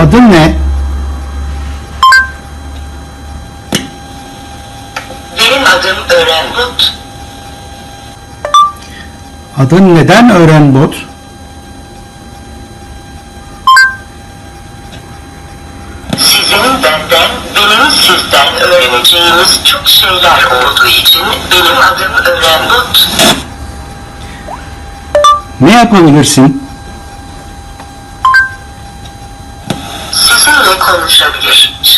Adın ne? Benim adım Ören Bulut. Adın neden Öğrenbot? Sizin benden, benim sizden öğreneceğiniz çok şeyler olduğu için benim adım Ören Bulut. Ne yapabilirsin?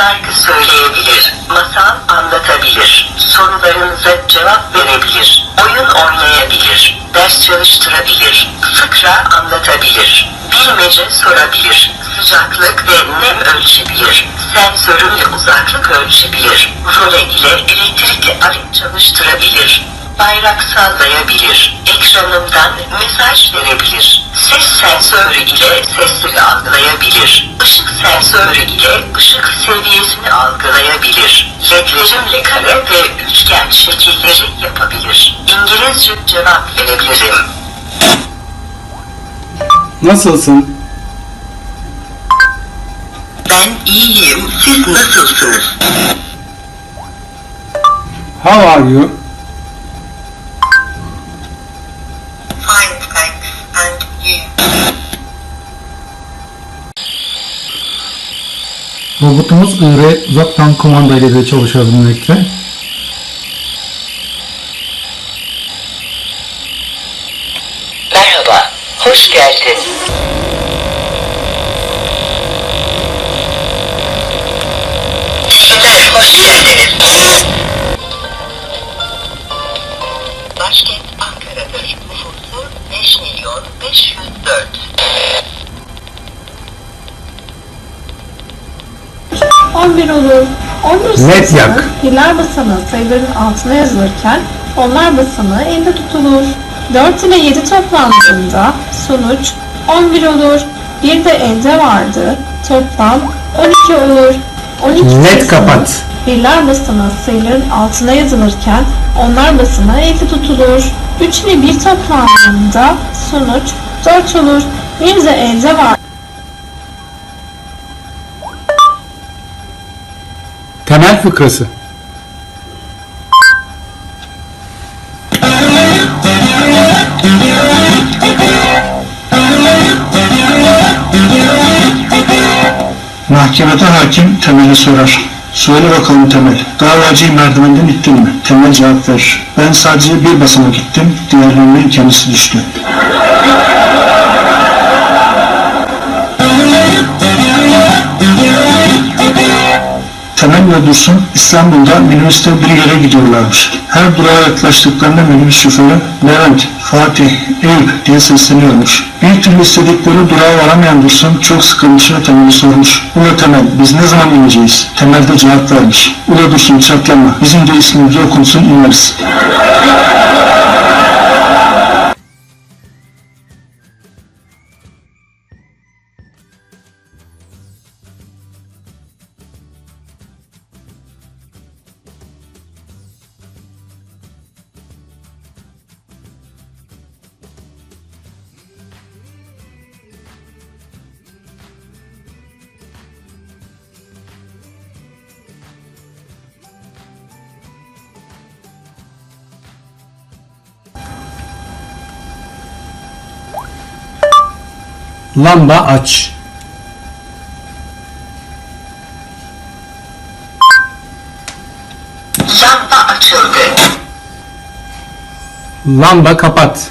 Şarkı söyleyebilir, masal anlatabilir, sorularınıza cevap verebilir, oyun oynayabilir, ders çalıştırabilir, fıkra anlatabilir, bilmece sorabilir, sıcaklık ve nem ölçebilir, sensörümle uzaklık ölçebilir, role ile elektrikli alet çalıştırabilir, bayrak sallayabilir, ekranımdan mesaj verebilir, ses sensörü ile sesleri algılayabilir, ışık sensörü ile ışık seviyesini algılayabilir, ledlerimle kare ve üçgen şekilleri yapabilir, İngilizce cevap verebilirim. Nasılsın? Ben iyiyim, siz nasılsınız? How are you? Robotumuz IR uzaktan kumanda ile de çalışabilmekte. Net yak. birler basamı sayıların altına yazılırken onlar basamı elde tutulur. 4 ile 7 toplandığında sonuç 11 olur. Bir de elde vardı. Toplam 12 olur. 12 Net kapat. Birler basamağı sayıların altına yazılırken onlar basamağı elde tutulur. 3 ile 1 toplandığında sonuç 4 olur. Bir de elde var. Temel fıkrası. Mahkemede hakim Temel'e sorar. Söyle bakalım Temel, davacıyı merdivenden ittin mi? Temel cevap verir. Ben sadece bir basama gittim, diğerlerinin kendisi düştü. Ve Dursun İstanbul'da minibüste bir yere gidiyorlarmış. Her durağa yaklaştıklarında minibüs şoförü Levent, Fatih, Eyüp diye sesleniyormuş. Bir türlü istedikleri durağa varamayan Dursun çok sıkılmış ve Temel'e sormuş. Ula Temel biz ne zaman ineceğiz? Temel de cevap vermiş. Ula Dursun çatlama bizim de ismimizi okunsun ineriz. Lamba aç. Lamba açıldı. Lamba kapat.